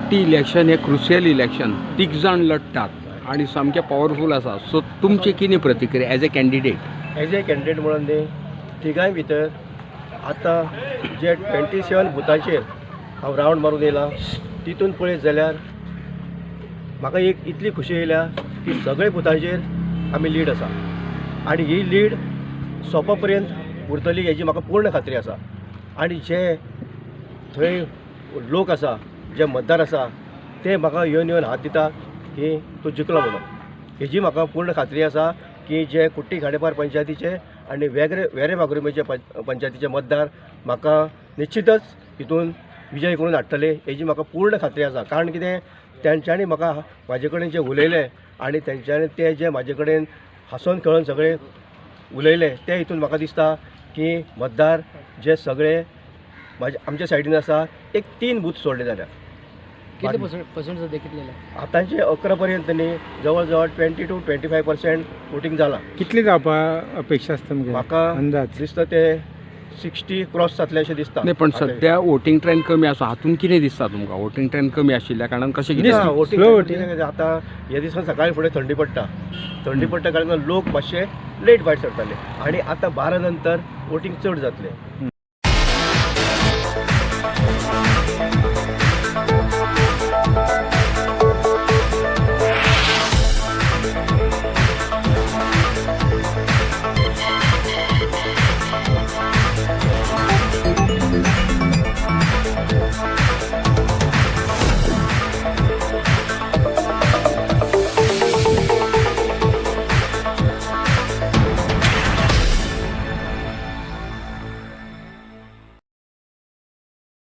ती इलेक्शन हे crucial election तीग जाण लडटात आणि सामकें पॉवरफूल आसा सो तुमची कितें प्रतिक्रिया as a candidate as a candidate म्हणून न्ही तिगांय भितर आतां जे ट्वेंटी सेवन बुथांचेर हांव रावंड मारून येयला तितून पळयत जाल्यार म्हाका एक इतली खुशी येयल्या की सगळे बुथांचेर आमी लीड आसा आनी ही लीड सोंपा पर्यंत उरतली हेजी म्हाका पूर्ण खात्री आसा आनी जे थंय लोक आसा जे मतदार आसा ते म्हाका येवन येवन हात दिता की तूं जिकलो म्हणून. हेजी म्हाका पूर्ण खात्री आसा की जे कुट्टी खाडेपार पंचायतीचे आनी वेगळे वेरे मागुरीमेचे पंच पंचायतीचे मतदार म्हाका निश्चितच हितून विजय करून हाडटले हेजी म्हाका पूर्ण खात्री आसा कारण कितें तेंच्यांनी म्हाका म्हाजे कडेन जे उलयले आनी तेंच्यांनी ते जे म्हाजे कडेन हांसोन खेळोन सगळे उलयले ते हितून म्हाका दिसता की मतदार जे सगळे म्हाजे आमच्या सायडीन आसा एक तीन बूथ सोडले जाल्यार कितले पर्संट पर्संट सध्या कितलेले आतांचे अकरा पर्यंत न्ही जवळ जवळ twenty two twenty five percent voting जालां कितली जावपा अपेक्षा आसता म्हाका अंदाज? दिसता ते सिक्स्टी क्रॉस जातले अशें दिसता नाही पण सध्या वोटींग ट्रेंड कमी आसा हातून कितें दिसता तुमकां वोटींग ट्रेंड कमी आशिल्ल्या कारणान कशें कितें कितें कितें आतां ह्या दिसान सकाळी फुडें थंडी पडटा थंडी पडटा कारण लोक मातशे लेट भायर सरताले. आनी आतां बारा नंतर वोटींग चड जातलें. Bye.